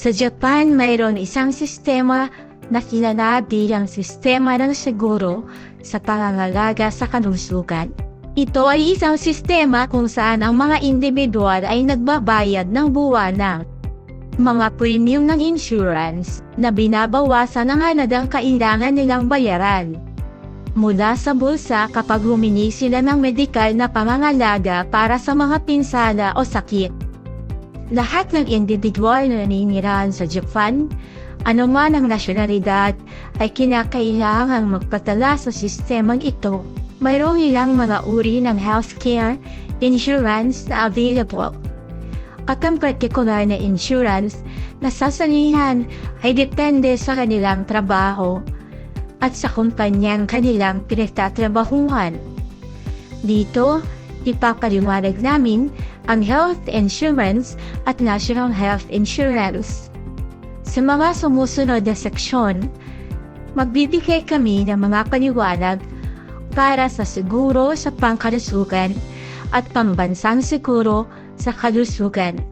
Sa Japan, mayroon isang sistema na kilala bilang sistema ng seguro sa pangangalaga sa kalusugan. Ito ay isang sistema kung saan ang mga individual ay nagbabayad ng buwanang mga premium ng insurance na binabawasan ang hanadang kailangan nilang bayaran. Mula sa bulsa kapag humingi sila ng medikal na pangangalaga para sa mga pinsala o sakit. Lahat ng individual na naninirahan sa Japan, anuman ang nasyonalidad, ay kinakailangang magpatala sa sistemang ito. Mayroong ilang mga uri ng healthcare insurance na available. At ang particular na insurance na sasalihan ay depende sa kanilang trabaho at sa kumpanyang kanilang pinagtatrabahuhan. Dito, ipapaliwanag namin ang health insurance at national health insurance. Sa mga sumusunod na seksyon, magbibigay kami ng mga paliwanag para sa siguro sa pangkalusugan at pambansang siguro sa kalusugan.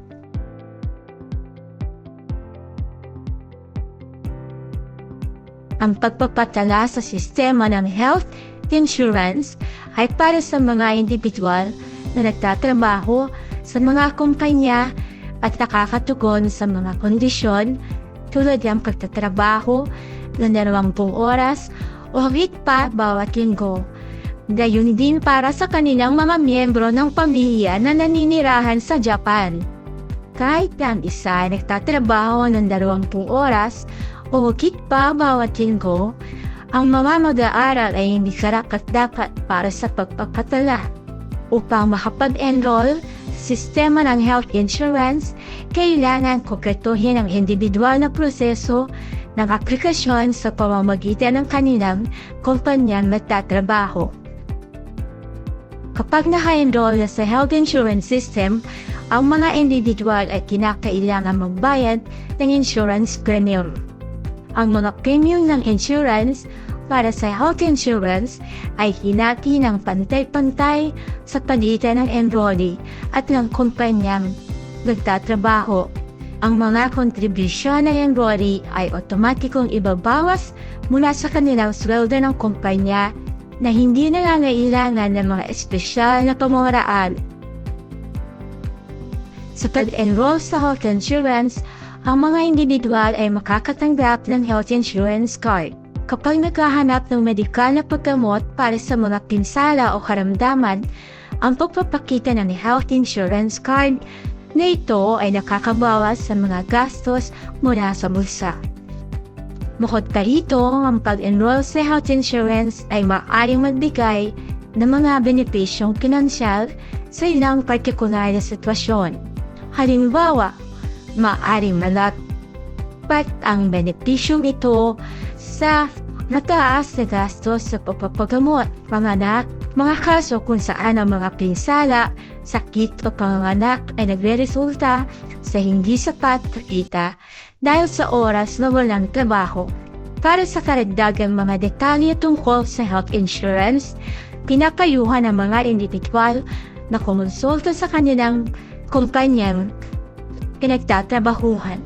Ang pagpapatala sa sistema ng health insurance ay para sa mga individual na nagtatrabaho sa mga kumpanya at nakakatugon sa mga kondisyon tulad ng pagtatrabaho ng 20 oras o higit pa bawat linggo. Gayon din para sa kanilang mga miyembro ng pamilya na naninirahan sa Japan. Kahit ang isa nagtatrabaho ng 20 oras o higit pa bawat linggo, ang mga mag-aaral ay hindi karakat-dapat para sa pagpapatala. Upang makapag-enroll sistema ng health insurance, kailangan kumpletuhin ang individual na proseso ng aplikasyon sa pamamagitan ng kanilang kumpanyang nagtatrabaho. Kapag naka-enroll na sa health insurance system, ang mga individual ay kinakailangan magbayad ng insurance premium. Ang mga premium ng insurance para sa health insurance ay hinati ng pantay-pantay sa pagitan ng enrollee at ng kumpanyang nagtatrabaho. Ang mga kontribusyon ng enrollee ay otomatikong ibabawas mula sa kanilang sweldo ng kumpanya na hindi nangangailangan ng mga espesyal na pamoraan. Sa pag-enroll sa health insurance, ang mga individual ay makakatanggap ng health insurance card. Kapag naghahanap ng medikal na paggamot para sa mga pinsala o karamdaman, ang pagpapakita ng health insurance card na ito ay nakakabawas sa mga gastos mula sa bulsa. Bukod pa rito, ang pag-enroll sa health insurance ay maaaring magbigay ng mga benepisyong pinansyal sa ilang partikular na sitwasyon. Halimbawa, maaaring malapat ang benepisyong ito sa nataas na gastos sa pagpapagamot, panganak, mga kaso kung saan ang mga pinsala, sakit o panganak ay nagre-resulta sa hindi sapat na kita dahil sa oras na walang trabaho. Para sa karagdagang mga detalye tungkol sa health insurance, pinapayuhan ng mga individual na kumonsulta sa kanilang kumpanyang pinagtatrabahuhan.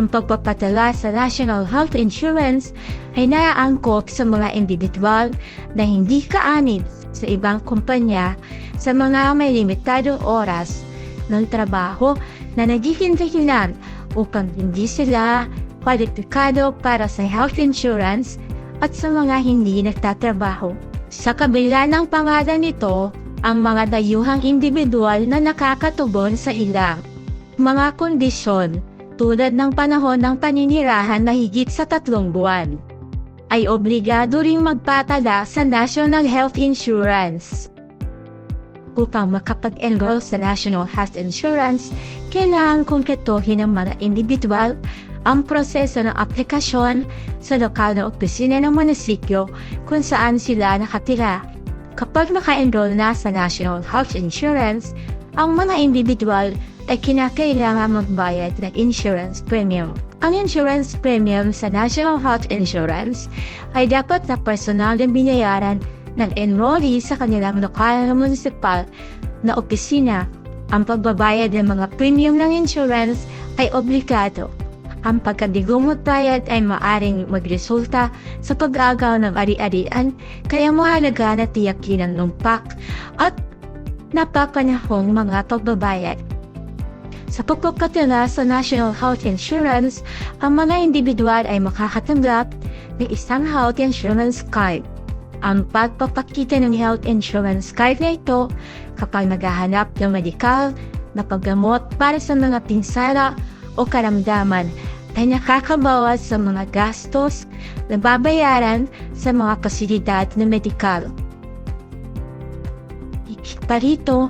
Ang pagpapatala sa National Health Insurance ay naaangkop sa mga individual na hindi kaanib sa ibang kumpanya sa mga may limitadong oras ng trabaho na nagiging dahilan upang hindi sila kwalipikado para sa health insurance at sa mga hindi nagtatrabaho. Sa kabila ng pangalan nito, ang mga dayuhang individual na nakakatubon sa ilang mga kondisyon tulad ng panahon ng paninirahan na higit sa tatlong buwan, ay obligado ring magpatala sa National Health Insurance. Upang makapag-enroll sa National Health Insurance, kailangan kumpletuhin ng mga individual ang proseso ng aplikasyon sa lokal na opisina ng munisipyo kung saan sila nakatira. Kapag naka-enroll na sa National Health Insurance, ang mga individual ay kinakailangan magbayad ng insurance premium. Ang insurance premium sa National Health Insurance ay dapat na personal na binayaran ng enrollee sa kanilang lokal na municipal na opisina. Ang pagbabayad ng mga premium ng insurance ay obligado. Ang pagkadigong magbayad ay maaring magresulta sa pag-agaw ng ari-arian kaya mahalaga na tiyakin ang lumpak at napapanahong mga pagbabayad. Sa pagpapatala sa National Health Insurance, ang mga individual ay makakatanggap ng isang health insurance card. Ang pagpapakita ng health insurance card na ito kapag naghahanap ng medikal na paggamot para sa mga pinsala o karamdaman ay nakakabawas sa mga gastos na babayaran sa mga pasilidad na medikal. Higit pa rito,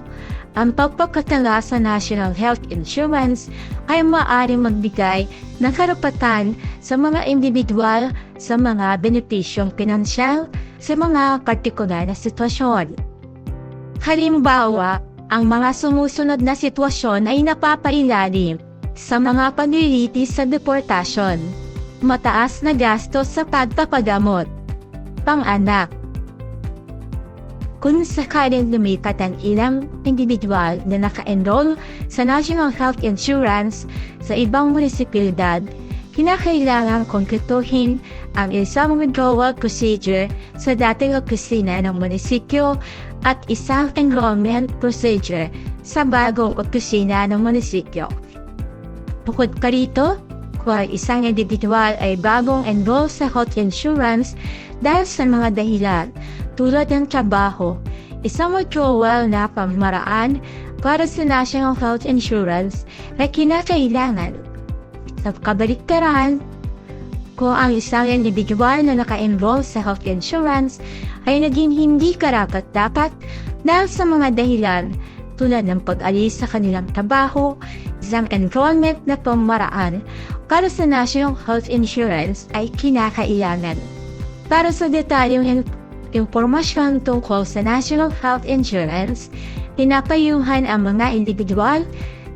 ang pagpapatala sa National Health Insurance ay maaaring magbigay ng karapatan sa mga individual sa mga benepisyong pinansyal sa mga partikular na sitwasyon. Halimbawa, ang mga sumusunod na sitwasyon ay napapailalim sa mga paglilitis sa deportasyon, mataas na gastos sa pagpapagamot, pang-anak, kung sakaling lumipat ang ilang individual na naka-enroll sa National Health Insurance sa ibang munisipalidad, kinakailangan konkretuhin ang isang withdrawal procedure sa dating opisina ng munisipyo at isang enrollment procedure sa bagong opisina ng munisipyo. Bukod pa rito, ang isang individual ay bagong enroll sa health insurance dahil sa mga dahilan tulad ng trabaho, isang withdrawal na pamaraan para sa National Health Insurance ay kinakailangan. Sa kabaliktaran, kung ang isang individual na naka-enroll sa health insurance ay naging hindi karapat-dapat dahil sa mga dahilan tulad ng pag-alis sa kanilang trabaho, isang enrollment na pamaraan para sa National Health Insurance ay kinakailangan. Para sa detalyong impormasyon tungkol sa National Health Insurance, pinapayuhan ang mga individual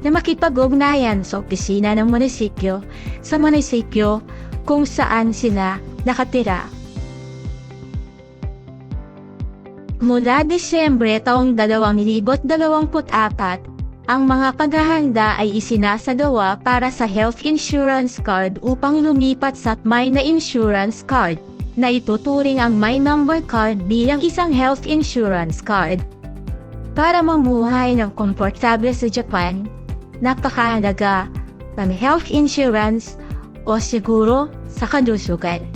na makipag-ugnayan sa opisina ng munisipyo sa munisipyo kung saan sila nakatira. Mula Disyembre taong 2024, ang mga paghahanda ay isinasagawa para sa health insurance card upang lumipat sa may na insurance card na ituturing ang My Number Card bilang isang health insurance card. Para mamuhay ng komportable sa Japan, napakahalaga ng health insurance o siguro sa kalusugan.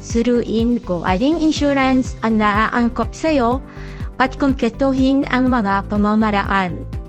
Suruin kung aling insurance ang naaangkop sa iyo at kumpletuhin ang mga pamamaraan.